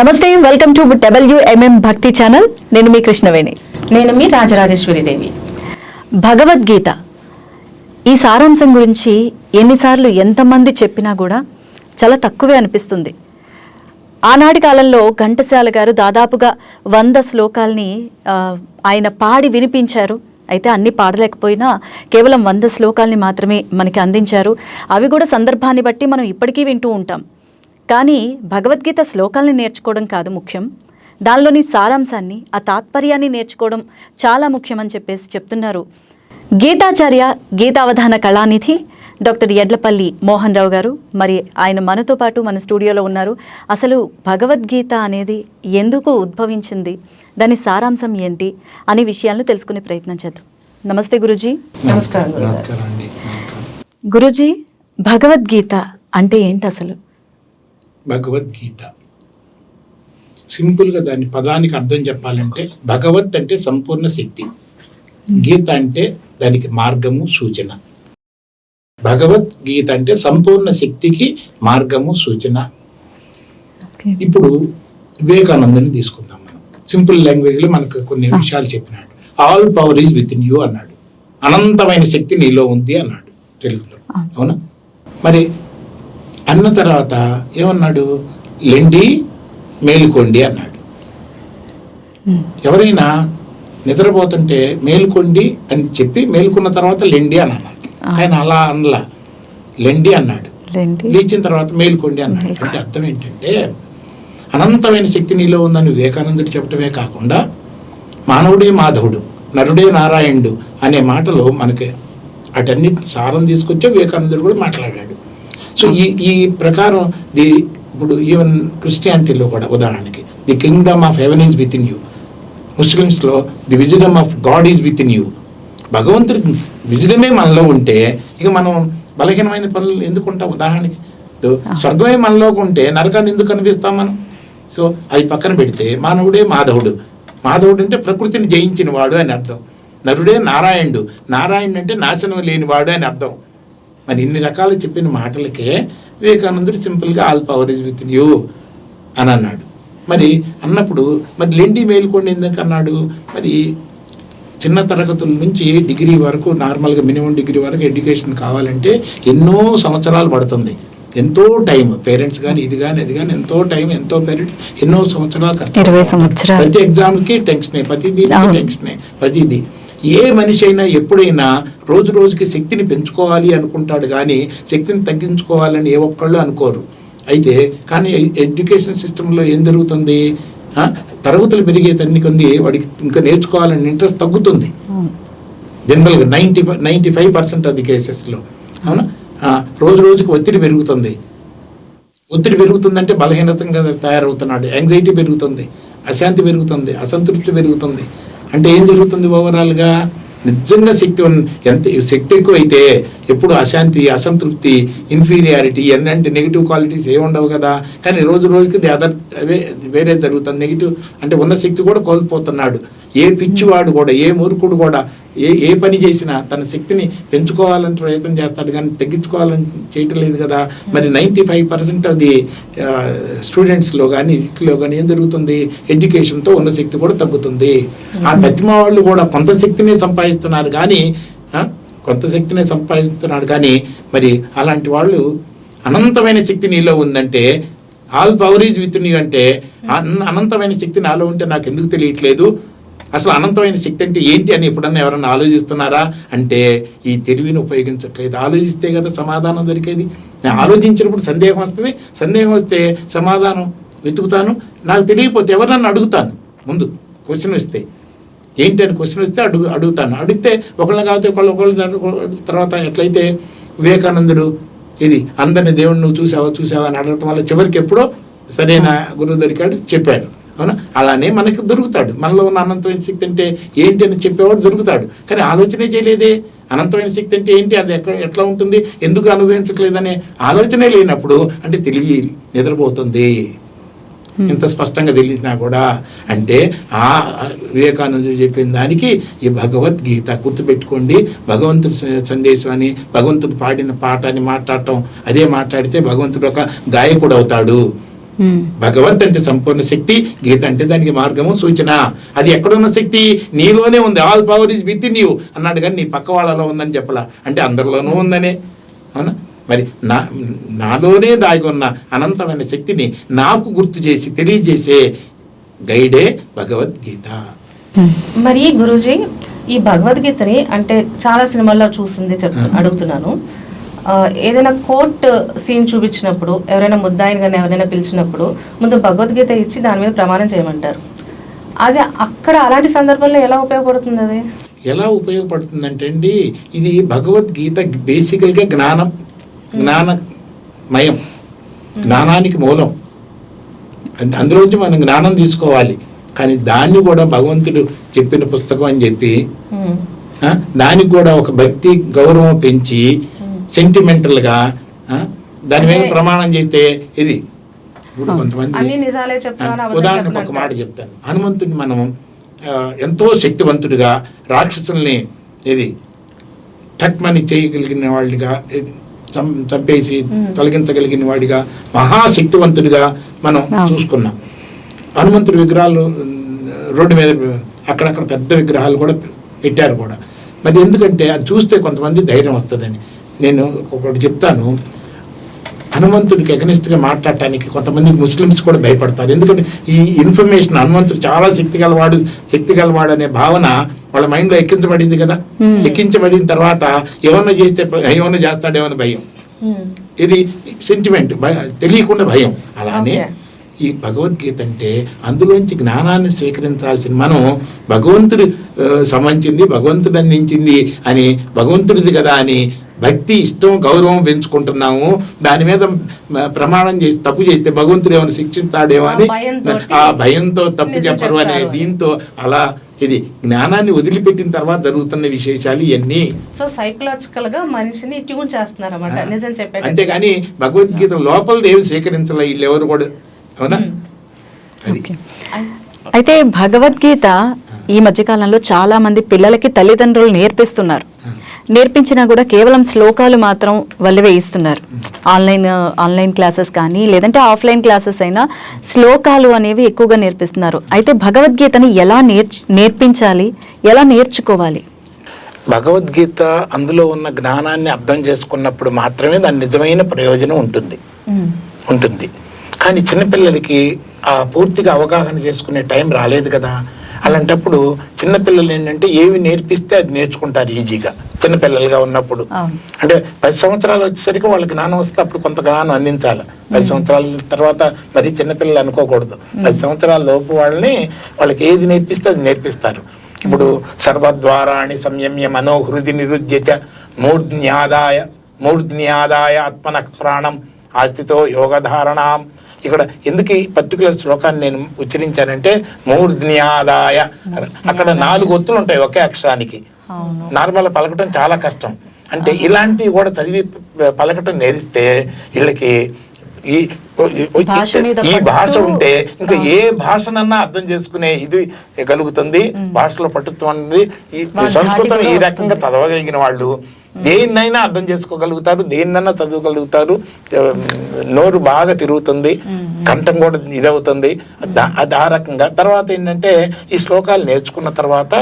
నమస్తే welcome to డబ్ల్యూఎంఎం భక్తి channel నేను మీ కృష్ణవేణి. నేను మీ రాజరాజేశ్వరి దేవి. భగవద్గీత. ఈ సారాంశం గురించి ఎన్నిసార్లు ఎంతమంది చెప్పినా కూడా చాలా తక్కువే అనిపిస్తుంది. ఆనాటి కాలంలో ఘంటసాల గారు దాదాపుగా వంద శ్లోకాల్ని ఆయన పాడి వినిపించారు. అయితే అన్ని పాడలేకపోయినా కేవలం వంద శ్లోకాల్ని మాత్రమే మనకి అందించారు. అవి కూడా సందర్భాన్ని బట్టి మనం ఇప్పటికీ వింటూ ఉంటాం. కానీ భగవద్గీత శ్లోకాల్ని నేర్చుకోవడం కాదు ముఖ్యం. దానిలోని సారాంశాన్ని ఆ తాత్పర్యాన్ని నేర్చుకోవడం చాలా ముఖ్యమని చెప్పేసి చెప్తున్నారు. గీతాచార్య గీతావధాన కళానిధి డాక్టర్ ఎడ్లపల్లి మోహన్ రావు గారు. మరి ఆయన మనతో పాటు మన స్టూడియోలో ఉన్నారు. అసలు భగవద్గీత అనేది ఎందుకు ఉద్భవించింది? దాని సారాంశం ఏంటి? అనే విషయాలను తెలుసుకునే ప్రయత్నం చేద్దాం. నమస్తే గురుజీ. నమస్కారం. గురుజీ భగవద్గీత అంటే ఏంటి అసలు? భగవద్గీత. సింపుల్గా దాని పదానికి అర్థం చెప్పాలంటే భగవత్ అంటే సంపూర్ణ శక్తి గీత అంటే దానికి మార్గము సూచన. భగవద్గీత అంటే సంపూర్ణ శక్తికి మార్గము సూచన. ఇప్పుడు వివేకానందని తీసుకుందాం మనం. సింపుల్ లాంగ్వేజ్లో మనకు కొన్ని విషయాలు చెప్పినాడు. All power is with in you అన్నాడు. అనంతమైన శక్తి నీలో ఉంది అన్నాడు తెలుగులో. అవును. అవునా? మరి అన్న తర్వాత ఏమన్నాడు? లెండి మేలుకోండి అన్నాడు. ఎవరైనా నిద్రపోతుంటే మేలుకోండి అని చెప్పి మేలుకున్న తర్వాత లెండి అని అన్నాడు. ఆయన అలా అనలా. లెండి అన్నాడు. లేచిన తర్వాత మేలుకోండి అన్నాడు. అంటే అర్థం ఏంటంటే అనంతమైన శక్తి నీలో ఉందని వివేకానందుడు చెప్పడమే కాకుండా మానవుడే మాధవుడు నరుడే నారాయణుడు అనే మాటలో మనకి అటన్నిటి సారం తీసుకొచ్చే వివేకానందుడు కూడా మాట్లాడాడు. సో ఈ ఈ ప్రకారం ది ఇప్పుడు ఈవెన్ క్రిస్టియానిటీలో కూడా ఉదాహరణకి the kingdom of heaven is with in you ముస్లిమ్స్లో the wisdom of God is with in you భగవంతుడి విజిడమే మనలో ఉంటే ఇక మనం బలహీనమైన పనులు ఎందుకు ఉంటాం? ఉదాహరణకి స్వర్గమే మనలోకి ఉంటే నరకాన్ని ఎందుకు కనిపిస్తాం మనం? సో అవి పక్కన పెడితే మానవుడే మాధవుడు. మాధవుడు అంటే ప్రకృతిని జయించిన వాడు అని అర్థం. నరుడే నారాయణుడు. నారాయణుడు అంటే నాశనం లేనివాడు అని అర్థం. మరి ఇన్ని రకాలు చెప్పిన మాటలకే వివేకానందుడు సింపుల్గా all power is with you అని అన్నాడు. మరి అన్నప్పుడు మరి లెండి మేలుకోండి ఎందుకు అన్నాడు? మరి చిన్న తరగతుల నుంచి డిగ్రీ వరకు నార్మల్గా మినిమం డిగ్రీ వరకు ఎడ్యుకేషన్ కావాలంటే ఎన్నో సంవత్సరాలు పడుతుంది. ఎంతో టైం పేరెంట్స్ కానీ ఇది కానీ ఇది కానీ ఎంతో టైం ఎంతో పేరెంట్స్ ఎన్నో సంవత్సరాలు కష్టం. ఇరవై సంవత్సరాలు. ప్రతి ఎగ్జామ్కి టెన్షనే ప్రతిదీ. టెన్షనే ప్రతిదీ. ఏ మనిషి అయినా ఎప్పుడైనా రోజు రోజుకి శక్తిని పెంచుకోవాలి అనుకుంటాడు కానీ శక్తిని తగ్గించుకోవాలని ఏ ఒక్కళ్ళు అనుకోరు. అయితే కానీ ఎడ్యుకేషన్ సిస్టంలో ఏం జరుగుతుంది? తరగతులు పెరిగే తన్ని కొంది వాడికి ఇంకా నేర్చుకోవాలని ఇంట్రెస్ట్ తగ్గుతుంది. జనరల్గా నైంటీ నైంటీ ఫైవ్ పర్సెంట్ అది కేసెస్లో. అవునా? రోజు రోజుకి ఒత్తిడి పెరుగుతుంది. ఒత్తిడి పెరుగుతుందంటే బలహీనతంగా తయారవుతున్నాడు. యాంగ్జైటీ పెరుగుతుంది. అశాంతి పెరుగుతుంది. అసంతృప్తి పెరుగుతుంది. అంటే ఏం జరుగుతుంది ఓవరాల్గా? నిజంగా శక్తి ఎంత శక్తి ఎక్కువ అయితే ఎప్పుడు అశాంతి అసంతృప్తి ఇన్ఫీరియారిటీ ఎన్నంటే నెగిటివ్ క్వాలిటీస్ ఏమి ఉండవు కదా? కానీ రోజు రోజుకి ది అదర్ వేరే జరుగుతుంది నెగిటివ్ అంటే ఉన్న శక్తి కూడా కోల్పోతున్నాడు. ఏ పిచ్చివాడు కూడా ఏ మూర్ఖుడు కూడా ఏ ఏ పని చేసినా తన శక్తిని పెంచుకోవాలని ప్రయత్నం చేస్తాడు కానీ తగ్గించుకోవాలని చేయటం లేదు కదా. మరి నైంటీ ఫైవ్ పర్సెంట్ అది స్టూడెంట్స్లో కానీ ఇంట్లో కానీ ఏం జరుగుతుంది? ఎడ్యుకేషన్తో ఉన్న శక్తి కూడా తగ్గుతుంది. ఆ తత్తిమ వాళ్ళు కూడా కొంత శక్తిని సంపాదిస్తున్నారు కానీ కొంత శక్తిని సంపాదిస్తున్నాడు కానీ మరి అలాంటి వాళ్ళు అనంతమైన శక్తి నీలో ఉందంటే ఆల్ పవర్ ఈజ్ విత్ నీ అంటే అనంతమైన శక్తి నాలో ఉంటే నాకు ఎందుకు తెలియట్లేదు? అసలు అనంతమైన శక్తి అంటే ఏంటి అని ఎప్పుడన్నా ఎవరన్నా ఆలోచిస్తున్నారా? అంటే ఈ తెలివిని ఉపయోగించట్లేదు. ఆలోచిస్తే కదా సమాధానం దొరికేది. నేను ఆలోచించినప్పుడు సందేహం వస్తుంది. సందేహం వస్తే సమాధానం వెతుకుతాను. నాకు తెలియకపోతే ఎవరన్నా అడుగుతాను. ముందు క్వశ్చన్ వస్తే. ఏంటి అని క్వశ్చన్ వస్తే అడుగు అడుగుతాను. అడిగితే ఒకళ్ళని కాకపోతే ఒకళ్ళు ఒకళ్ళు తర్వాత ఎట్లయితే వివేకానందుడు ఇది అందరిని దేవుడిని నువ్వు చూసావా చూసావా అని అడగటం వల్ల చివరికి ఎప్పుడో సరైన గురువు దొరికాడు చెప్పాడు. అవునా? అలానే మనకి దొరుకుతాడు. మనలో ఉన్న అనంతమైన శక్తి అంటే ఏంటి అని చెప్పేవాడు దొరుకుతాడు. కానీ ఆలోచనే చేయలేదే. అనంతమైన శక్తి అంటే ఏంటి? అది ఎక్కడ ఎట్లా ఉంటుంది? ఎందుకు అనుభవించట్లేదనే ఆలోచనే లేనప్పుడు అంటే తెలివి నిద్రపోతుంది. ఇంత స్పష్టంగా తెలిసినా కూడా అంటే ఆ వివేకానందుడు చెప్పిన దానికి ఈ భగవద్గీత గుర్తుపెట్టుకోండి. భగవంతుడి స- సందేశం అని భగవంతుడు పాడిన పాట అని మాట్లాడటం అదే మాట్లాడితే భగవంతుడు ఒక గాయకుడు అవుతాడు. ఉమ్. భగవత్ అంటే సంపూర్ణ శక్తి గీత అంటే దానికి మార్గము సూచన. అది ఎక్కడున్న శక్తి? నీలోనే ఉంది. All power is with in you అన్నాడు కానీ నీ పక్క వాళ్ళలో ఉందని చెప్పలా. అంటే అందరిలోనూ ఉందనే. అవునా? మరి నా నాలోనే దాగి ఉన్న అనంతమైన శక్తిని నాకు గుర్తు చేసి తెలియజేసే గైడే భగవద్గీత. మరి గురూజీ ఈ భగవద్గీతని అంటే చాలా సినిమాల్లో చూసింది చెప్తు అడుగుతున్నాను. ఏదైనా కోర్ట్ సీన్ చూపించినప్పుడు ఎవరైనా ముద్దాయిని కానీ ఎవరైనా పిలిచినప్పుడు ముందు భగవద్గీత ఇచ్చి దాని మీద ప్రమాణం చేయమంటారు. అది అక్కడ అలాంటి సందర్భంలో ఎలా ఉపయోగపడుతుంది అది? ఎలా ఉపయోగపడుతుందంటే అండి ఇది భగవద్గీత బేసికల్గా జ్ఞానం జ్ఞానమయం జ్ఞానానికి మూలం. అంద- అందులోంచి మనం జ్ఞానం తీసుకోవాలి. కానీ దాన్ని కూడా భగవంతుడు చెప్పిన పుస్తకం అని చెప్పి ఆ, దానికి కూడా ఒక భక్తి గౌరవం పెంచి సెంటిమెంటల్గా ఆ, దాని మీద ప్రమాణం చేస్తే ఇది. ఇప్పుడు కొంతమంది చెప్తాను అబద్ధం ఉదాహరణకు ఒక మాట. చెప్తాను. హనుమంతుడిని మనం ఎంతో శక్తివంతుడిగా రాక్షసుల్ని ఇది టక్మని చేయగలిగిన చం- చంపేసి తొలగించగలిగిన వాడిగా మహాశక్తివంతుడిగా మనం. చూసుకున్నాం. హనుమంతుడి విగ్రహాలు రోడ్డు మీద అక్కడక్కడ పెద్ద విగ్రహాలు కూడా పెట్టారు కూడా. మరి ఎందుకంటే అది చూస్తే కొంతమంది ధైర్యం వస్తుందని. నేను ఒకటి చెప్తాను. హనుమంతుడికి ఎగనిస్ట్గా మాట్లాడటానికి కొంతమంది ముస్లిమ్స్ కూడా భయపడతారు. ఎందుకంటే ఈ ఇన్ఫర్మేషన్ హనుమంతుడు చాలా శక్తి గలవాడు శక్తి గలవాడు అనే భావన వాళ్ళ మైండ్లో ఎక్కించబడింది కదా. ఎక్కించబడిన తర్వాత ఏమన్నా చేస్తే ఏమన్నా చేస్తాడేమో భయం ఇది సెంటిమెంట్ తెలియకుండా భయం అలానే. ఈ భగవద్గీత అంటే అందులోంచి జ్ఞానాన్ని స్వీకరించాల్సిన మనం భగవంతుడు సంబంధించింది భగవంతుడు అందించింది అని భగవంతుడిది కదా అని భక్తి ఇష్టం గౌరవం పెంచుకుంటున్నాము దాని మీద ప్రమాణం చేసి తప్పు చేస్తే భగవంతుడు ఏమైనా శిక్షిస్తాడేమో అని ఆ భయంతో తప్పు చెప్పరు అనే. దీంతో అలా ఇది జ్ఞానాన్ని వదిలిపెట్టిన తర్వాత జరుగుతున్న విశేషాలు ఇవన్నీ. సో సైకలాజికల్గా మనిషిని ట్యూన్ చేస్తున్నారు అన్నమాట నిజం చెప్పే అంతేగాని భగవద్గీత లోపల ఏమి స్వీకరించాల వీళ్ళు ఎవరు కూడా. అవునా? అది. ఓకే. అయితే భగవద్గీత ఈ మధ్యకాలంలో చాలా మంది పిల్లలకి తల్లిదండ్రులు నేర్పిస్తున్నారు. నేర్పించినా కూడా కేవలం శ్లోకాలు మాత్రం వల్లివేయిస్తున్నారు ఆన్లైన్ ఆన్లైన్ క్లాసెస్ కానీ లేదంటే ఆఫ్లైన్ క్లాసెస్ అయినా శ్లోకాలు అనేవి ఎక్కువగా నేర్పిస్తున్నారు. అయితే భగవద్గీతని ఎలా నేర్చు నేర్పించాలి? ఎలా నేర్చుకోవాలి? భగవద్గీత అందులో ఉన్న జ్ఞానాన్ని అర్థం చేసుకున్నప్పుడు మాత్రమే దాని నిజమైన ప్రయోజనం ఉంటుంది. ఉంటుంది. కానీ చిన్నపిల్లలకి ఆ పూర్తిగా అవగాహన చేసుకునే టైం రాలేదు కదా. అలాంటప్పుడు చిన్నపిల్లలు ఏంటంటే ఏవి నేర్పిస్తే అది నేర్చుకుంటారు ఈజీగా. చిన్నపిల్లలుగా ఉన్నప్పుడు. అంటే పది సంవత్సరాలు వచ్చేసరికి వాళ్ళకి జ్ఞానం వస్తే అప్పుడు కొంత జ్ఞానం అందించాలి. పది సంవత్సరాల తర్వాత మరి చిన్నపిల్లలు అనుకోకూడదు. పది సంవత్సరాల లోపు వాళ్ళని వాళ్ళకి ఏది నేర్పిస్తే అది నేర్పిస్తారు. ఇప్పుడు సర్వద్వారాణి సంయమ్య మనోహృది నిరుద్యచ మూర్ధ్న్యాదాయ మూర్ధ్న్యాదాయ ఆత్మన ప్రాణం ఆస్థితో యోగధారణాం ఇక్కడ ఎందుకు ఈ పర్టికులర్ శ్లోకాన్ని నేను ఉచ్చరించానంటే మూర్ధ్న్యాదాయ అక్కడ నాలుగు ఒత్తులు ఉంటాయి ఒకే అక్షరానికి. నార్మల్ పలకటం చాలా కష్టం. అంటే ఇలాంటివి కూడా చదివి పలకటం నేరిస్తే వీళ్ళకి ఈ భాష ఈ ఉంటే ఇంకా ఏ భాషనన్నా అర్థం చేసుకునే ఇది కలుగుతుంది. భాషలో పట్టుత్వం ఈ సంస్కృతం ఈ రకంగా. చదవగలిగిన వాళ్ళు దేన్నైనా అర్థం చేసుకోగలుగుతారు దేన్నైనా చదవగలుగుతారు నోరు బాగా తిరుగుతుంది కంఠం కూడా ఇదవుతుంది. అది ఆ రకంగా. తర్వాత ఏంటంటే ఈ శ్లోకాలు నేర్చుకున్న తర్వాత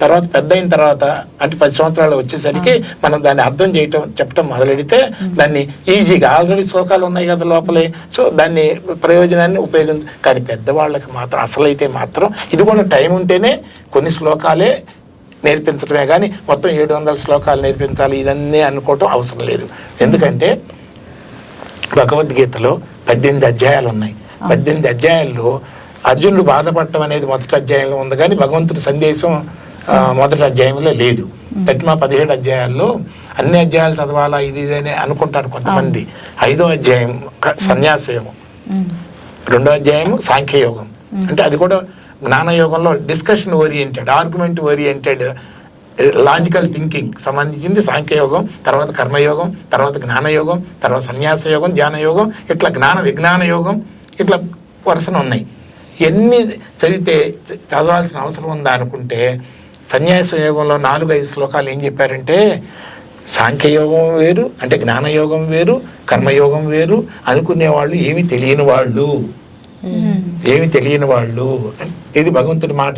తర్వాత పెద్ద అయిన తర్వాత అంటే పది సంవత్సరాలు వచ్చేసరికి మనం దాన్ని అర్థం చేయటం చెప్పటం మొదలెడితే దాన్ని ఈజీగా ఆల్రెడీ శ్లోకాలు ఉన్నాయి కదా లోపలే. సో దాన్ని ప్రయోజనాన్ని ఉపయోగం కానీ పెద్దవాళ్ళకి మాత్రం అసలైతే మాత్రం ఇది కూడా టైం ఉంటేనే కొన్ని శ్లోకాలే నేర్పించడమే కానీ మొత్తం ఏడు వందల శ్లోకాలు నేర్పించాలి ఇదన్నీ అనుకోవటం అవసరం లేదు. ఎందుకంటే భగవద్గీతలో పద్దెనిమిది అధ్యాయాలు ఉన్నాయి పద్దెనిమిది అధ్యాయాల్లో అర్జునుడు బాధపడటం అనేది మొదటి అధ్యాయంలో ఉంది కానీ భగవంతుడి సందేశం మొదటి అధ్యాయంలో లేదు. తట్మా పదిహేడు అధ్యాయాల్లో అన్ని అధ్యాయాలు చదవాలా ఇది ఇది అని అనుకుంటారు కొంతమంది. ఐదో అధ్యాయం క- సన్యాస యోగం రెండో అధ్యాయం సాంఖ్యయోగం. అంటే అది కూడా జ్ఞానయోగంలో discussion oriented argument oriented logical thinking సంబంధించింది సాంఖ్యయోగం తర్వాత కర్మయోగం తర్వాత జ్ఞానయోగం తర్వాత సన్యాస యోగం ధ్యాన యోగం ఇట్లా జ్ఞాన విజ్ఞాన యోగం ఇట్లా వరుసన ఉన్నాయి. ఎన్ని చదివితే చదవాల్సిన అవసరం ఉందా అనుకుంటే సన్యాస యోగంలో నాలుగు ఐదు శ్లోకాలు ఏం చెప్పారంటే సాంఖ్యయోగం వేరు అంటే జ్ఞానయోగం వేరు కర్మయోగం వేరు అనుకునే వాళ్ళు ఏమి తెలియని వాళ్ళు. ఏమి తెలియని వాళ్ళు. ఇది భగవంతుడి మాట.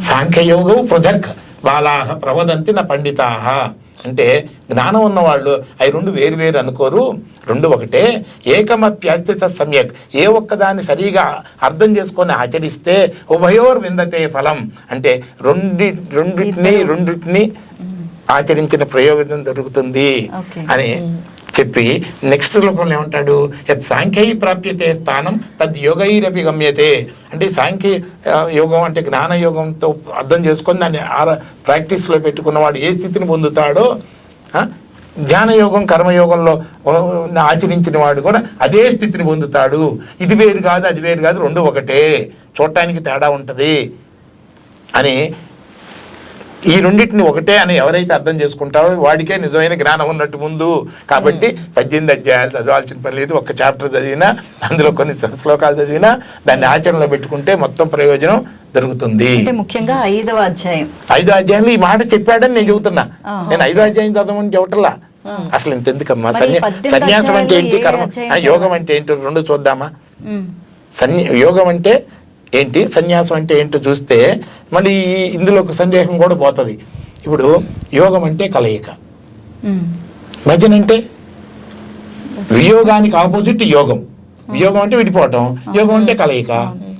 సాంఖ్యయోగం పృథక్ బాలాహ ప్రవదంతి నా పండితాహ. అంటే జ్ఞానం ఉన్నవాళ్ళు అవి రెండు వేరు వేరు అనుకోరు. రెండు ఒకటే. ఏకమప్యస్తిత సమ్యక్. ఏ ఒక్కదాన్ని సరిగా అర్థం చేసుకొని ఆచరిస్తే ఉభయోర్ విందతే ఫలం. అంటే రెండి రెండింటిని రెండింటిని ఆచరించిన ప్రయోజనం దొరుకుతుంది. అని చెప్పి నెక్స్ట్ శ్లోకంలో ఏమంటాడు? యత్ సాంఖ్యై ప్రాప్యతే స్థానం తద్ యోగైరపి గమ్యతే. అంటే సాంఖ్య యోగం అంటే జ్ఞాన యోగంతో అర్థం చేసుకొని దాన్ని ఆర ప్రాక్టీస్లో పెట్టుకున్నవాడు ఏ స్థితిని పొందుతాడో జ్ఞానయోగం కర్మయోగంలో ఆచరించిన వాడు కూడా అదే స్థితిని పొందుతాడు. ఇది వేరు కాదు అది వేరు కాదు రెండు ఒకటే. చూడటానికి తేడా ఉంటుంది. అని ఈ రెండింటిని ఒకటే అని ఎవరైతే అర్థం చేసుకుంటారో వాడికే నిజమైన జ్ఞానం ఉన్నట్టు ముందు. కాబట్టి పద్దెనిమిది అధ్యాయాలు చదవాల్సిన పని లేదు. ఒక్క చాప్టర్ చదివినా అందులో కొన్ని శ్లోకాలు చదివినా దాన్ని ఆచరణలో పెట్టుకుంటే మొత్తం ప్రయోజనం అంటే ముఖ్యంగా ఐదవ అధ్యాయం. ఐదో అధ్యాయంలో ఈ మాట చెప్పాడని నేను చెబుతున్నా. నేను ఐదో అధ్యాయం చదవమని చెప్పటల్లా అసలు ఇంత ఎందుకమ్మా? మరి సన్యా సన్యాసం అంటే ఏంటి కర్మ? యోగం అంటే ఏంటో? రెండు చూద్దామా. సన్య యోగం అంటే ఏంటి? సన్యాసం అంటే ఏంటో చూస్తే మళ్ళీ ఇందులో ఒక సందేహం కూడా పోతుంది. ఇప్పుడు యోగం అంటే కలయిక. భజన అంటే వియోగానికి ఆపోజిట్ యోగం. వియోగం అంటే విడిపోవటం. యోగం అంటే కలయిక.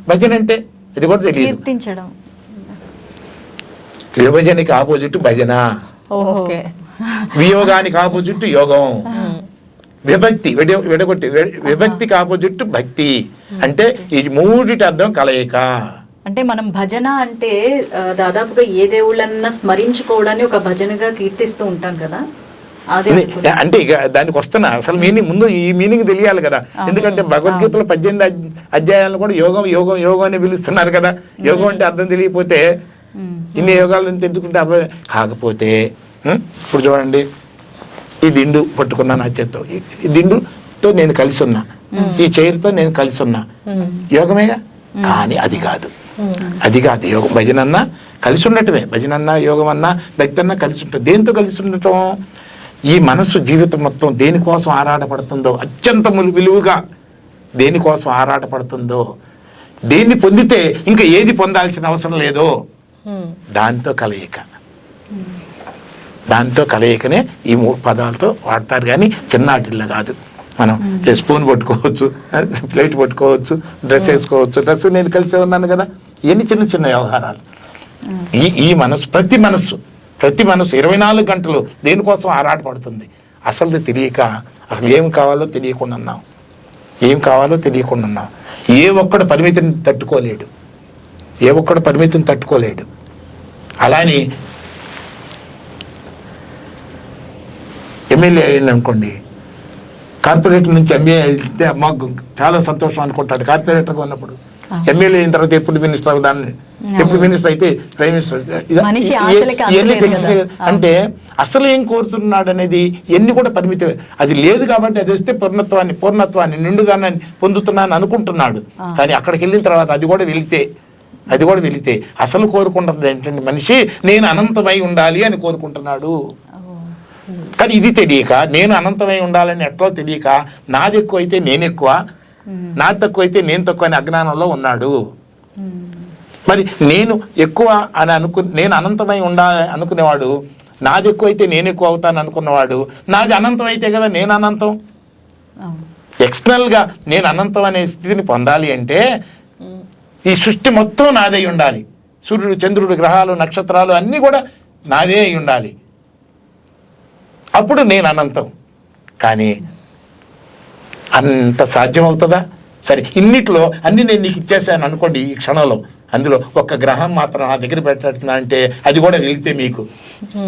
భజన అంటే ఇది కూడా తెలియదు. కీర్తించడం. విభజనకి ఆపోజిట్ భజన. ఓకే. వియోగానికి ఆపోజిట్ యోగం. విభక్తి విడ విడగొట్టి విభక్తికి ఆపోజిట్ భక్తి. అంటే ఈ మూడిటి అర్థం కలయిక. అంటే మనం భజన అంటే దాదాపుగా ఏ దేవుళ్ళన్నా స్మరించుకోవడాన్ని ఒక భజనగా కీర్తిస్తూ ఉంటాం కదా. అంటే ఇక దానికి వస్తున్నా అసలు మీనింగ్ ముందు ఈ మీనింగ్ తెలియాలి కదా. ఎందుకంటే భగవద్గీతలో పద్దెనిమిది అధ్య- అధ్యాయాలను కూడా యోగం యోగం యోగం అని పిలుస్తున్నారు కదా. యోగం అంటే అర్థం తెలియకపోతే. ఇన్ని యోగాలు ఎందుకుంటే అర్థం కాకపోతే? ఇప్పుడు చూడండి ఈ దిండు పట్టుకున్నా నా చేత్తో. ఈ- ఈ దిండుతో నేను కలిసి ఉన్నా ఈ చైర్తో నేను కలిసి ఉన్నా యోగమేగా కానీ అది కాదు. అది కాదు. యోగం. భజన అన్నా కలిసి ఉండటమే భజన అన్నా యోగం అన్నా భక్తి అన్నా కలిసి ఉంటుంది దేంతో కలిసి ఉండటం ఈ మనసు జీవితం మొత్తం దేనికోసం ఆరాటపడుతుందో అత్యంత ములు- విలువగా దేనికోసం ఆరాటపడుతుందో దేన్ని పొందితే ఇంకా ఏది పొందాల్సిన అవసరం లేదో దాంతో కలయిక. దాంతో కలయికనే ఈ మూడు పదాలతో వాడతారు కానీ చిన్నాటిల్లో కాదు. మనం స్పూన్ పట్టుకోవచ్చు ప్లేట్ పట్టుకోవచ్చు డ్రెస్ వేసుకోవచ్చు. డ్రెస్ నేను కలిసే ఉన్నాను కదా. ఇవన్నీ చిన్న చిన్న వ్యవహారాలు. ఈ ఈ మనసు ప్రతి మనస్సు ప్రతి మనసు ఇరవై నాలుగు గంటలు దేనికోసం ఆరాటపడుతుంది అసలు తెలియక అసలు ఏం కావాలో తెలియకుండా ఉన్నాం. ఏం కావాలో తెలియకుండా ఉన్నాం. ఏ ఒక్కడు పరిమితిని తట్టుకోలేడు. ఏ ఒక్కడు పరిమితిని తట్టుకోలేడు. అలాని ఎమ్మెల్యే అయ్యింది అనుకోండి కార్పొరేటర్ నుంచి ఎంఏ అయితే మాకు చాలా సంతోషం అనుకుంటాడు కార్పొరేటర్గా ఉన్నప్పుడు ఎమ్మెల్యే అయిన తర్వాత ఎప్పుడు మినిస్టర్ అవుదాన్ని ఎప్పుడు మినిస్టర్ అయితే ప్రైమ్ మినిస్టర్ ఇవన్నీ. అంటే అసలు ఏం కోరుతున్నాడు అనేది ఎన్ని కూడా పరిమితి అది లేదు కాబట్టి అది వస్తే పూర్ణత్వాన్ని పూర్ణత్వాన్ని నిండుదానాన్ని పొందుతున్నాను అనుకుంటున్నాడు. కానీ అక్కడికి వెళ్ళిన తర్వాత అది కూడా వెళితే అది కూడా వెళితే అసలు కోరుకుంటున్నది ఏంటంటే మనిషి నేను అనంతమై ఉండాలి అని కోరుకుంటున్నాడు. కానీ ఇది తెలియక నేను అనంతమై ఉండాలని ఎట్లా తెలియక నాది ఎక్కువ అయితే నేను ఎక్కువ నాది తక్కువ అయితే నేను తక్కువ అని అజ్ఞానంలో ఉన్నాడు. మరి నేను ఎక్కువ అని అనుకు నేను అనంతమై ఉండాలి అనుకునేవాడు నాది ఎక్కువ అయితే నేను ఎక్కువ అవుతాను అనుకున్నవాడు నాది అనంతం అయితే కదా నేను అనంతం. ఎక్స్టర్నల్గా నేను అనంతం అనే స్థితిని పొందాలి అంటే ఈ సృష్టి మొత్తం నాదే ఉండాలి. సూర్యుడు చంద్రుడు గ్రహాలు నక్షత్రాలు అన్నీ కూడా నాదే అయి ఉండాలి. అప్పుడు నేను అనంతం. కానీ అంత సాధ్యమవుతుందా? సరే ఇన్నిట్లో అన్ని నేను నీకు ఇచ్చేసాను అనుకోండి ఈ క్షణంలో. అందులో ఒక్క గ్రహం మాత్రం నా దగ్గర పెట్టేస్తున్నా అంటే అది కూడా వెళితే మీకు.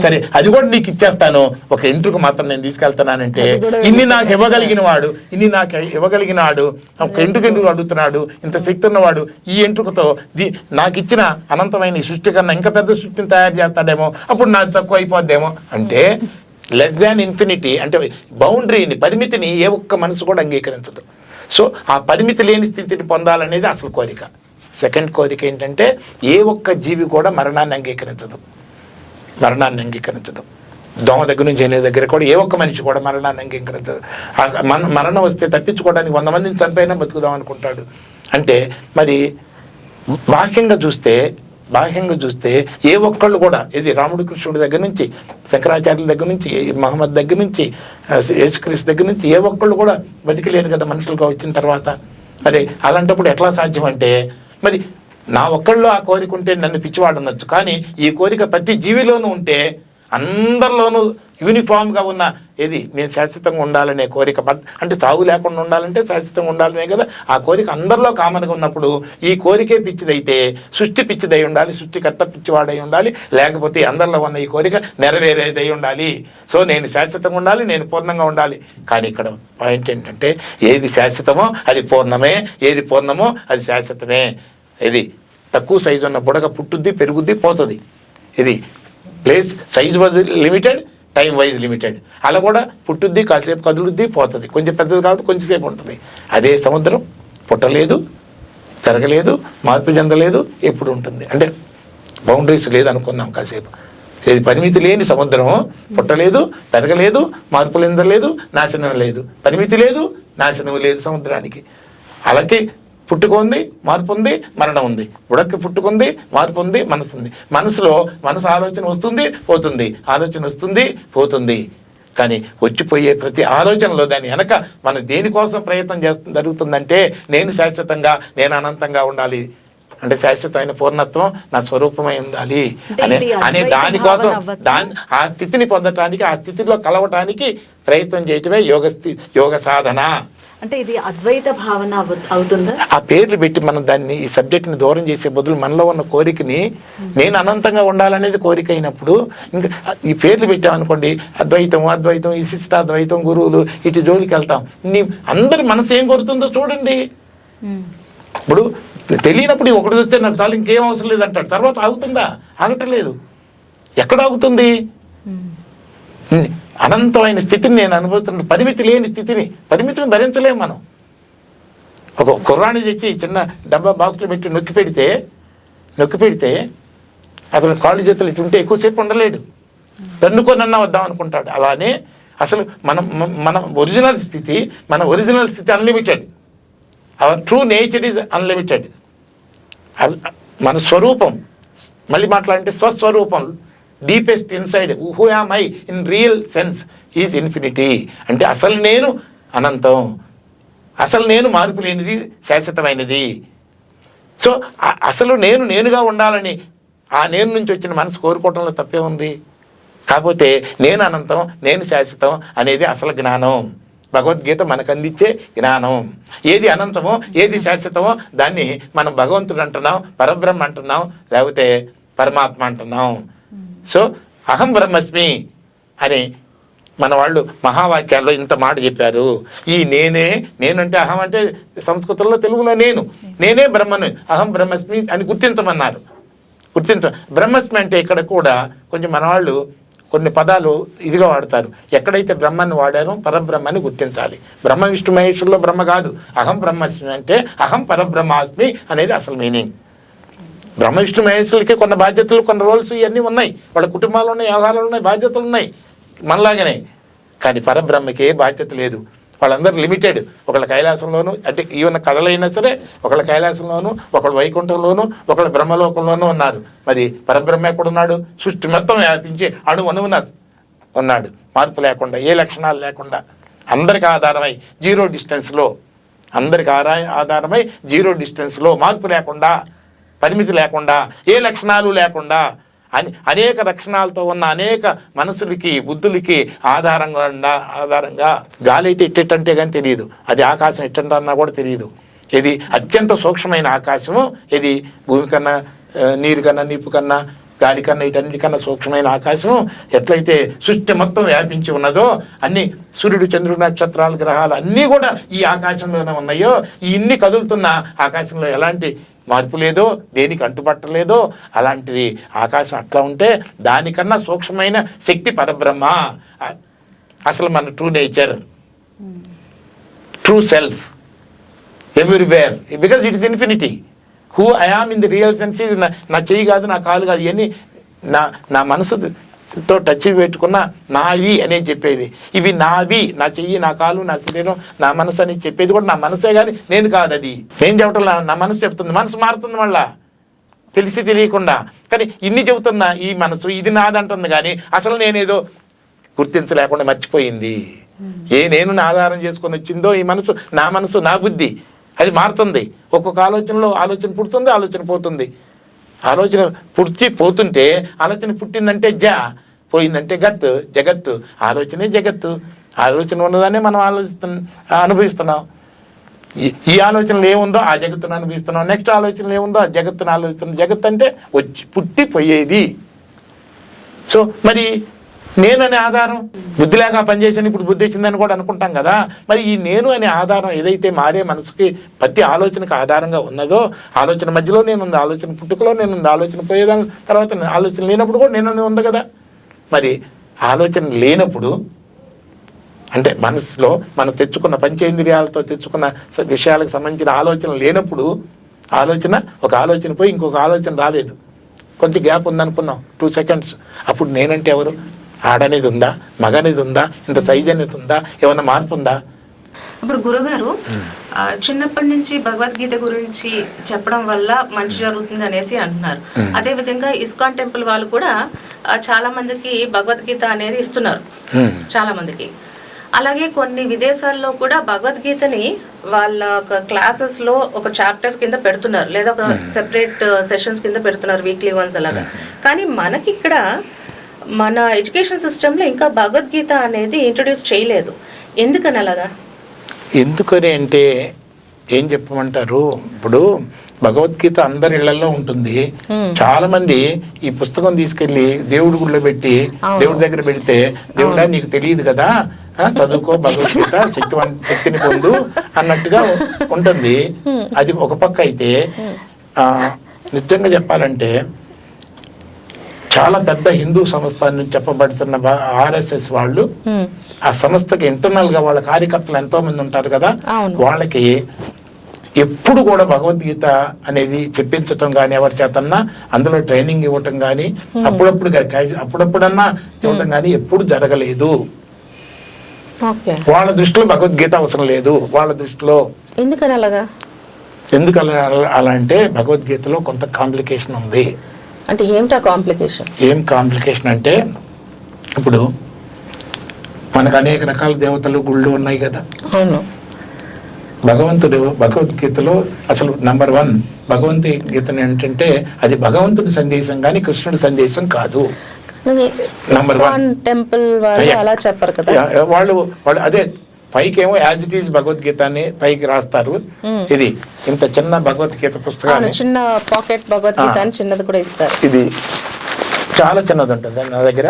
సరే అది కూడా నీకు ఇచ్చేస్తాను. ఒక ఎంట్రుకు మాత్రం నేను తీసుకెళ్తున్నానంటే ఇన్ని నాకు ఇవ్వగలిగిన వాడు ఇన్ని నాకు ఇవ్వగలిగిన వాడు ఒక ఎంట్రుకు ఎందుకు అడుగుతున్నాడు ఇంత శక్తి ఉన్నవాడు ఈ ఎంట్రుకతో దీ నాకు ఇచ్చిన అనంతమైన సృష్టి కన్నా ఇంకా పెద్ద సృష్టిని తయారు చేస్తాడేమో అప్పుడు నాకు తక్కువ అయిపోద్దేమో. అంటే లెస్ దాన్ ఇన్ఫినిటీ అంటే బౌండరీని పరిమితిని ఏ ఒక్క మనసు కూడా అంగీకరించదు. సో ఆ పరిమితి లేని స్థితిని పొందాలనేది అసలు కోరిక. సెకండ్ కోరిక ఏంటంటే ఏ ఒక్క జీవి కూడా మరణాన్ని అంగీకరించదు. మరణాన్ని అంగీకరించదు. దోమ దగ్గర నుంచి అనే దగ్గర కూడా ఏ ఒక్క మనిషి కూడా మరణాన్ని అంగీకరించదు. ఆ మన మరణం వస్తే తప్పించుకోవడానికి వంద మందిని చంపైనా బతుకుదాం అనుకుంటాడు. అంటే మరి బాహ్యంగా చూస్తే బాహ్యంగా చూస్తే ఏ ఒక్కళ్ళు కూడా ఇది రాముడు కృష్ణుడి దగ్గర నుంచి శంకరాచార్యుల దగ్గర నుంచి మహమ్మద్ దగ్గర నుంచి యేసుక్రీస్ దగ్గర నుంచి ఏ ఒక్కళ్ళు కూడా బతికలేరు కదా మనుషులుగా వచ్చిన తర్వాత. మరి అలాంటప్పుడు ఎట్లా సాధ్యం అంటే మరి నా ఒక్కళ్ళు ఆ కోరిక ఉంటే నన్ను పిచ్చివాడు అనొచ్చు. కానీ ఈ కోరిక ప్రతి జీవిలోనూ ఉంటే అందరిలోనూ యూనిఫామ్గా ఉన్న ఏది? నేను శాశ్వతంగా ఉండాలనే కోరిక బట్ అంటే సాగు లేకుండా ఉండాలంటే శాశ్వతంగా ఉండాలనే కదా? ఆ కోరిక అందరిలో కామన్గా ఉన్నప్పుడు ఈ కోరికే పిచ్చిదైతే సృష్టి పిచ్చిదై ఉండాలి సృష్టికర్త పిచ్చివాడై ఉండాలి లేకపోతే అందరిలో ఉన్న ఈ కోరిక నెరవేరేదై ఉండాలి. సో నేను శాశ్వతంగా ఉండాలి నేను పూర్ణంగా ఉండాలి. కానీ ఇక్కడ పాయింట్ ఏంటంటే ఏది శాశ్వతమో అది పూర్ణమే ఏది పూర్ణమో అది శాశ్వతమే. ఇది తక్కువ సైజు ఉన్న బుడగ పుట్టుద్ది పెరుగుద్ది పోతుంది. ఇది place size was limited time wise limited అలా కూడా పుట్టుద్ది కాసేపు కదులుద్ది పోతుంది. కొంచెం పెద్దది కాబట్టి కొంచెంసేపు ఉంటుంది. అదే సముద్రం పుట్టలేదు పెరగలేదు మార్పు చెందలేదు ఎప్పుడు ఉంటుంది. అంటే బౌండరీస్ లేదు అనుకున్నాం కాసేపు. ఇది పరిమితి లేని సముద్రం పుట్టలేదు పెరగలేదు మార్పు చెందలేదు నాశనం లేదు. పరిమితి లేదు నాశనం లేదు సముద్రానికి. అలాగే పుట్టుక ఉంది మార్పు ఉంది మరణం ఉంది. ఉడక్కి పుట్టుకుంది మార్పు ఉంది మనసు ఉంది మనసులో మనసు ఆలోచన వస్తుంది పోతుంది. ఆలోచన వస్తుంది పోతుంది. కానీ వచ్చిపోయే ప్రతి ఆలోచనలో దాని వెనక మనం దేనికోసం ప్రయత్నం చేస్తు జరుగుతుందంటే నేను శాశ్వతంగా నేను అనంతంగా ఉండాలి. అంటే శాశ్వతమైన పూర్ణత్వం నా స్వరూపమై ఉండాలి. అనే అనే దానికోసం? దాని ఆ స్థితిని పొందటానికి ఆ స్థితిలో కలవటానికి ప్రయత్నం చేయటమే యోగ స్థి యోగ సాధన. అంటే ఇది అద్వైత భావన అవు- అవుతుందా? ఆ పేర్లు పెట్టి మనం దాన్ని ఈ సబ్జెక్ట్ని దూరం చేసే బదులు మనలో ఉన్న కోరికని నేను అనంతంగా ఉండాలనేది కోరిక అయినప్పుడు ఇంకా ఈ పేర్లు పెట్టామనుకోండి అద్వైతం అద్వైతం ఈ శిష్టాద్వైతం గురువులు ఇటు జోలికి వెళ్తాం. నీ అందరి మనసు ఏం కోరుతుందో చూడండి. ఇప్పుడు తెలియనప్పుడు ఒకటి చూస్తే నాకు చాలు ఇంకేం అవసరం లేదు అంటాడు తర్వాత ఆగుతుందా? ఆగటలేదు ఎక్కడ ఆగుతుంది? అనంతమైన స్థితిని నేను అనుభవిస్తున్న పరిమితి లేని స్థితిని పరిమితిని భరించలేము మనం. ఒక కుర్రాన్ని తెచ్చి చిన్న డబ్బా బాక్స్లో పెట్టి నొక్కి పెడితే నొక్కి పెడితే అతను కాళ్ళు చేతులు ఇటు ఉంటే ఎక్కువసేపు ఉండలేడు. తన్నుకొనన్నా వద్దాం అనుకుంటాడు. అలానే అసలు మనం మన ఒరిజినల్ స్థితి మన ఒరిజినల్ స్థితి unlimited our true nature is unlimited మన స్వరూపం. మళ్ళీ మాట్లాడంటే స్వస్వరూపం. Deepest inside who am I in real sense is infinity. అంటే అసలు నేను అనంతం. అసలు నేను మార్పు లేనిది శాశ్వతమైనది. సో అసలు నేను నేనుగా ఉండాలని ఆ నేను నుంచి వచ్చిన మనసు కోరుకోవటంలో తప్పే ఉంది. కాకపోతే నేను అనంతం నేను శాశ్వతం అనేది అసలు జ్ఞానం. భగవద్గీత మనకు అందించే జ్ఞానం. ఏది అనంతమో ఏది శాశ్వతమో దాన్ని మనం భగవంతుడు అంటున్నాం పరబ్రహ్మ అంటున్నాం లేకపోతే పరమాత్మ అంటున్నాం. సో అహం బ్రహ్మస్మి అని మన వాళ్ళు మహావాక్యాల్లో ఇంత మాట చెప్పారు. ఈ నేనే నేనంటే అహం అంటే సంస్కృతంలో తెలుగులో నేను. నేనే బ్రహ్మను అహం బ్రహ్మస్మి అని గుర్తించమన్నారు. గుర్తించ బ్రహ్మస్మి అంటే ఇక్కడ కూడా కొంచెం మన వాళ్ళు కొన్ని పదాలు ఇదిగా వాడతారు. ఎక్కడైతే బ్రహ్మని వాడారో పరబ్రహ్మని గుర్తించాలి. బ్రహ్మ విష్ణు మహేశ్వరులో బ్రహ్మ కాదు. అహం బ్రహ్మస్మి అంటే అహం పరబ్రహ్మాస్మి అనేది అసలు మీనింగ్. బ్రహ్మవిష్ణు మహేశ్వరులకి కొన్ని బాధ్యతలు కొన్ని రోల్స్ ఇవన్నీ ఉన్నాయి. వాళ్ళ కుటుంబాలు ఉన్నాయి యోగాలు ఉన్నాయి బాధ్యతలు ఉన్నాయి. మనలాగనే. కానీ పరబ్రహ్మకి ఏ బాధ్యత లేదు. వాళ్ళందరూ లిమిటెడ్ ఒకళ్ళ కైలాసంలోను అంటే ఈవెన్ కథలైనా సరే ఒకళ్ళ కైలాసంలోను ఒకళ్ళ వైకుంఠంలోను ఒకళ్ళ బ్రహ్మలోకంలోనూ ఉన్నారు. మరి పరబ్రహ్మ ఎక్కడ ఉన్నాడు సృష్టి మొత్తం వ్యాపించి అణు అణువున ఉన్నాడు. మార్పు లేకుండా ఏ లక్షణాలు లేకుండా. అందరికి ఆధారమై జీరో డిస్టెన్స్లో. అందరికి ఆరా ఆధారమై జీరో డిస్టెన్స్లో మార్పు లేకుండా పరిమితి లేకుండా ఏ లక్షణాలు లేకుండా అని అనేక లక్షణాలతో ఉన్న అనేక మనసులకి బుద్ధులకి ఆధారంగా ఆధారంగా గాలి అయితే ఇట్టంటే కానీ తెలియదు అది ఆకాశం ఇట్టంటన్నా కూడా తెలియదు ఇది అత్యంత సూక్ష్మమైన ఆకాశము. ఇది భూమి కన్నా నీరు కన్నా నిప్పు కన్నా గాలి కన్నా ఇటన్నిటికన్నా సూక్ష్మమైన ఆకాశం ఎట్లయితే సృష్టి మొత్తం వ్యాపించి ఉన్నదో అన్ని సూర్యుడు చంద్రుడు నక్షత్రాలు గ్రహాలు అన్నీ కూడా ఈ ఆకాశంలోనే ఉన్నాయో ఇన్ని కదులుతున్న ఆకాశంలో ఎలాంటి మార్పు లేదో దేనికి అంటుపట్టలేదో అలాంటిది ఆకాశం అట్లా ఉంటే దానికన్నా సూక్ష్మమైన శక్తి పరబ్రహ్మ. అసలు మన true nature true self everywhere because it is infinity who I am in the real sense is నా నా చెయ్యి కాదు నా కాలు కాదు ఇవన్నీ నా నా మనసు తో టచ్ పెట్టుకున్న నావి అనే చెప్పేది. ఇవి నావి నా చెయ్యి నా కాలు నా శరీరం నా మనసు అని చెప్పేది కూడా నా మనసే కానీ నేను కాదు అది. నేను చెప్పటం నా మనసు చెప్తుంది. మనసు మారుతుంది మళ్ళా. తెలిసి తెలియకుండా. కానీ ఇన్ని చెబుతున్నా ఈ మనసు ఇది నాదంటుంది కానీ అసలు నేనేదో గుర్తించలేకుండా మర్చిపోయింది. ఏ నేను నా ఆధారం చేసుకొని వచ్చిందో ఈ మనసు నా మనసు నా బుద్ధి. అది మారుతుంది. ఒక్కొక్క ఆలోచనలో ఆలోచన పుడుతుంది ఆలోచన పోతుంది. ఆలోచన పుట్టి పోతుంటే ఆలోచన పుట్టిందంటే జ పోయిందంటే గత్ జగత్తు. ఆలోచనే జగత్తు. ఆలోచన ఉన్నదాన్ని మనం ఆలోచిస్తు అనుభవిస్తున్నాం. ఈ- ఈ ఆలోచనలు ఏముందో ఆ జగత్తును అనుభవిస్తున్నాం. నెక్స్ట్ ఆలోచనలు ఏముందో ఆ జగత్తును ఆలోచిస్తున్నాం. జగత్ అంటే వచ్చి పుట్టి పోయేది సో మరి నేను అనే ఆధారం. బుద్ధి లేక పనిచేసాను ఇప్పుడు బుద్ధి వచ్చిందని కూడా అనుకుంటాం కదా. మరి ఈ నేను అనే ఆధారం ఏదైతే మారే మనసుకి ప్రతి ఆలోచనకు ఆధారంగా ఉన్నదో ఆలోచన మధ్యలో నేను ఉంది ఆలోచన పుట్టుకలో నేను ఉంది ఆలోచన పోయేదాని తర్వాత నేను ఆలోచన లేనప్పుడు కూడా నేను ఉంది కదా. మరి ఆలోచన లేనప్పుడు అంటే మనసులో మనం తెచ్చుకున్న పంచేంద్రియాలతో తెచ్చుకున్న విషయాలకు సంబంధించిన ఆలోచన లేనప్పుడు ఆలోచన ఒక ఆలోచన పోయి ఇంకొక ఆలోచన రాలేదు. కొంచెం గ్యాప్ ఉందనుకున్నాం టూ సెకండ్స్. అప్పుడు నేనంటే ఎవరు? ఆడనేది ఉందా మగ అనేది ఉందా ఇంత సైజ్ అనేది ఉందా ఏమన్నా మార్పు ఉందా ఇప్పుడు గురుగారు చిన్నప్పటి నుంచి భగవద్గీత గురించి చెప్పడం వల్ల మంచి జరుగుతుంది అనేసి అంటున్నారు. అదే విధంగా ఇస్కాన్ టెంపుల్ వాళ్ళు కూడా చాలా మందికి భగవద్గీత అనేది ఇస్తున్నారు. చాలా మందికి. అలాగే కొన్ని విదేశాల్లో కూడా భగవద్గీతని వాళ్ళ క్లాసెస్లో ఒక చాప్టర్ కింద పెడుతున్నారు. లేదా ఒక సెపరేట్ సెషన్స్ కింద పెడుతున్నారు వీక్లీ వన్స్ అలాగా. కానీ మనకి ఇక్కడ మన ఎడ్యుకేషన్ సిస్టంలో ఇంకా భగవద్గీత అనేది ఇంట్రొడ్యూస్ చేయలేదు. ఎందుకని అలాగా? ఎందుకని అంటే ఏం చెప్పమంటారు? ఇప్పుడు భగవద్గీత అందరి ఇళ్ళలో ఉంటుంది. చాలా మంది ఈ పుస్తకం తీసుకెళ్ళి దేవుడి గుళ్ళో పెట్టి దేవుడి దగ్గర పెడితే దేవుడా నీకు తెలియదు కదా? చదువుకో భగవద్గీత శక్తివన్ శక్తిని పొందు అన్నట్టుగా ఉంటుంది. అది ఒక పక్క అయితే ఆ, నిజంగా చెప్పాలంటే చాలా పెద్ద హిందూ సంస్థ నుంచి చెప్పబడుతున్న ఆర్ఎస్ఎస్ వాళ్ళు ఆ సంస్థకి ఇంటర్నల్గా వాళ్ళ కార్యకర్తలు ఎంతో మంది ఉంటారు కదా. వాళ్ళకి ఎప్పుడు కూడా భగవద్గీత అనేది చెప్పించటం కానీ ఎవరి చేతన్నా అందులో ట్రైనింగ్ ఇవ్వటం కానీ అప్పుడప్పుడు అప్పుడప్పుడన్నా ఇవ్వటం కానీ ఎప్పుడు జరగలేదు. వాళ్ళ దృష్టిలో భగవద్గీత అవసరం లేదు. వాళ్ళ దృష్టిలో ఎందుకని అలాగా? ఎందుకు అలా అలా అంటే భగవద్గీతలో కొంత కాంప్లికేషన్ ఉంది. అంటే ఏమిటా కాంప్లికేషన్ ఏం కాంప్లికేషన్ అంటే ఇప్పుడు మనకు అనేక రకాల దేవతలు గుళ్ళు ఉన్నాయి కదా. అవును. భగవంతుడు భగవద్గీతలో అసలు నంబర్ వన్ భగవద్గీతను ఏంటంటే అది భగవంతుడి సందేశం కానీ కృష్ణుడి సందేశం కాదు. one. టెంపుల్ వాళ్ళు అలా చెప్పరు కదా. వాళ్ళు వాళ్ళు అదే పైకి ఏమో యాజ్ ఇట్ ఈస్ భగవద్గీత అని పైకి రాస్తారు. ఇది ఇంత చిన్న భగవద్గీత పుస్తకాన్ని చిన్న పాకెట్ భగవద్గీత. అని చిన్నది కూడా ఇస్తారు. ఇది చాలా చిన్నది ఉంటుంది నా దగ్గర.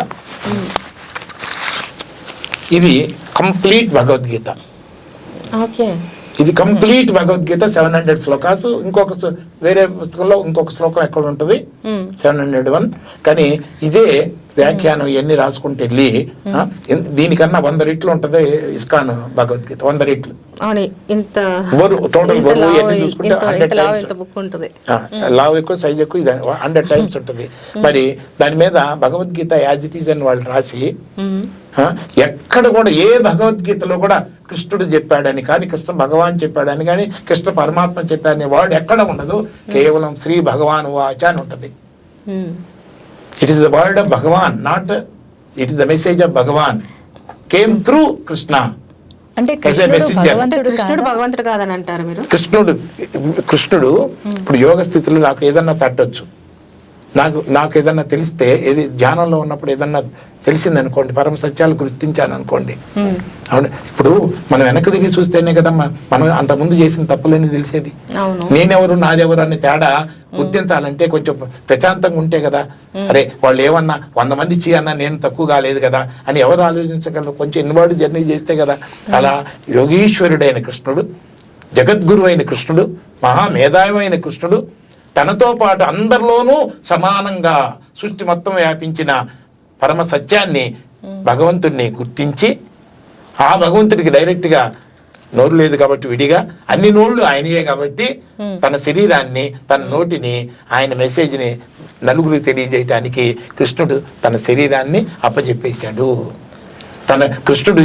ఇది కంప్లీట్ భగవద్గీత. ఓకే. ఇది కంప్లీట్ భగవద్గీత సెవెన్ హండ్రెడ్ శ్లోకాసు. ఇంకొక వేరే పుస్తకంలో ఇంకొక శ్లోకం ఎక్కడ ఉంటుంది? Seven hundred one. కానీ ఇదే వ్యాఖ్యానం ఇవన్నీ రాసుకుంటే వెళ్ళి దీనికన్నా వంద రెట్లు ఉంటుంది ఇస్కాన్ భగవద్గీత వంద రెట్లు. టోటల్ బరువు ఇవన్నీ చూసుకుంటే హండ్రెడ్ టైమ్స్. లావ్ ఎక్కువ సైజ్ ఎక్కువ ఇది హండ్రెడ్ టైమ్స్ ఉంటుంది. మరి దాని మీద భగవద్గీత యాజ్ ఇట్ ఈజ్ అని వాళ్ళు రాసి ఎక్కడ కూడా ఏ భగవద్గీతలో కూడా కృష్ణుడు చెప్పాడని కానీ కృష్ణ భగవాన్ చెప్పాడని కానీ కృష్ణ పరమాత్మ చెప్పాడని వాడు ఎక్కడ ఉండదు. కేవలం శ్రీ భగవాన్ వాచ అని ఉంటుంది. It is the word of Bhagavan not it is the message of Bhagavan came through Krishna అంటే కృష్ణుడు messenger. భగవంతుడు కృష్ణుడు కాదా? భగవంతుడు కాదని అంటారు మీరు? కృష్ణుడు కృష్ణుడు ఇప్పుడు యోగ స్థితిలో నాకు ఏదన్నా తట్టొచ్చు. నాకు నాకు ఏదన్నా తెలిస్తే ఏది ధ్యానంలో ఉన్నప్పుడు ఏదన్నా తెలిసింది అనుకోండి పరమ సత్యాలు గుర్తించాను అనుకోండి అవును ఇప్పుడు మనం వెనక్కి తిరిగి చూస్తేనే కదా మనం అంత ముందు చేసిన తప్పులని తెలిసేది. నేనెవరు నాదెవరు అనే తేడా గుర్తించాలంటే కొంచెం ప్రశాంతంగా ఉంటే కదా. అరే వాళ్ళు ఏమన్నా వంద మంది చీ అన్నా నేను తక్కువ కాలేదు కదా అని ఎవరు ఆలోచించగలరు? కొంచెం ఇన్వాల్వ్ జర్నీ చేస్తే కదా. అలా యోగీశ్వరుడైన కృష్ణుడు జగద్గురు అయిన కృష్ణుడు మహామేధావి కృష్ణుడు తనతో పాటు అందరిలోనూ సమానంగా సృష్టి మొత్తం వ్యాపించిన పరమ సత్యాన్ని భగవంతుడిని గుర్తించి ఆ భగవంతుడికి డైరెక్ట్గా నోరు లేదు కాబట్టి విడిగా అన్ని నోళ్ళు ఆయనయే కాబట్టి తన శరీరాన్ని తన నోటిని ఆయన మెసేజ్ని నలుగురికి తెలియజేయటానికి కృష్ణుడు తన శరీరాన్ని అప్పచెప్పేశాడు తన కృష్ణుడు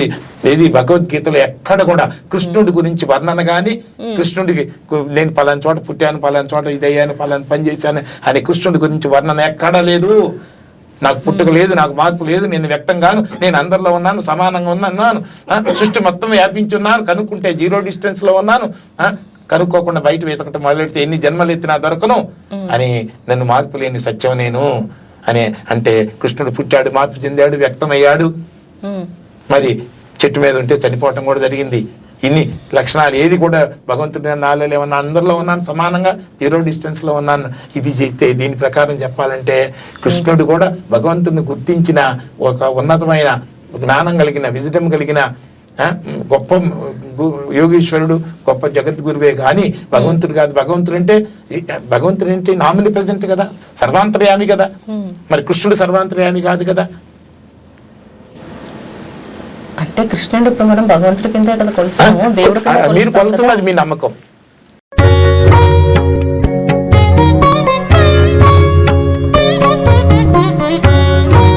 ఏది భగవద్గీతలో ఎక్కడ కూడా కృష్ణుడి గురించి వర్ణన కానీ కృష్ణుడికి కు- నేను పలానా చోట పుట్టాను పలానా చోట ఇదయ్యాను పలానా పని చేశాను అని కృష్ణుడి గురించి వర్ణన ఎక్కడా లేదు. నాకు పుట్టుక లేదు నాకు మార్పు లేదు నేను వ్యక్తం గాను నేను అందరిలో ఉన్నాను సమానంగా ఉన్నాను సృష్టి మొత్తం వ్యాపించి ఉన్నాను కనుక్కుంటే జీరో డిస్టెన్స్లో ఉన్నాను కనుక్కోకుండా బయట వెతకటం మొదలెడితే ఎన్ని జన్మలు ఎత్తినా దొరకను అని నన్ను మార్పు లేని సత్యం నేను అని అంటే కృష్ణుడు పుట్టాడు మార్పు చెందాడు వ్యక్తమయ్యాడు. మరి చెట్టు మీద ఉంటే చనిపోవటం కూడా జరిగింది. ఇన్ని లక్షణాలు ఏది కూడా భగవంతుడి నాలో ఏమన్నా అందరిలో ఉన్నాను సమానంగా జీరో డిస్టెన్స్లో ఉన్నాను. ఇది చేస్తే దీని ప్రకారం చెప్పాలంటే కృష్ణుడు కూడా భగవంతుడిని గుర్తించిన ఒక ఉన్నతమైన జ్ఞానం కలిగిన విజడం కలిగిన గొప్ప యోగీశ్వరుడు గొప్ప జగద్గురువే కానీ భగవంతుడు కాదు. భగవంతుడు అంటే భగవంతుడు అంటే నామిని ప్రజెంట్ కదా సర్వాంతర్యామి కదా. మరి కృష్ణుడు సర్వాంతర్యామి కాదు కదా. అంటే కృష్ణుడు ఇప్పుడు మనం భగవంతుడి కింద కదా కొలుస్తాము దేవుడి మీరు కొలుస్తాం కదా. కొలుతున్నది మీ నమ్మకం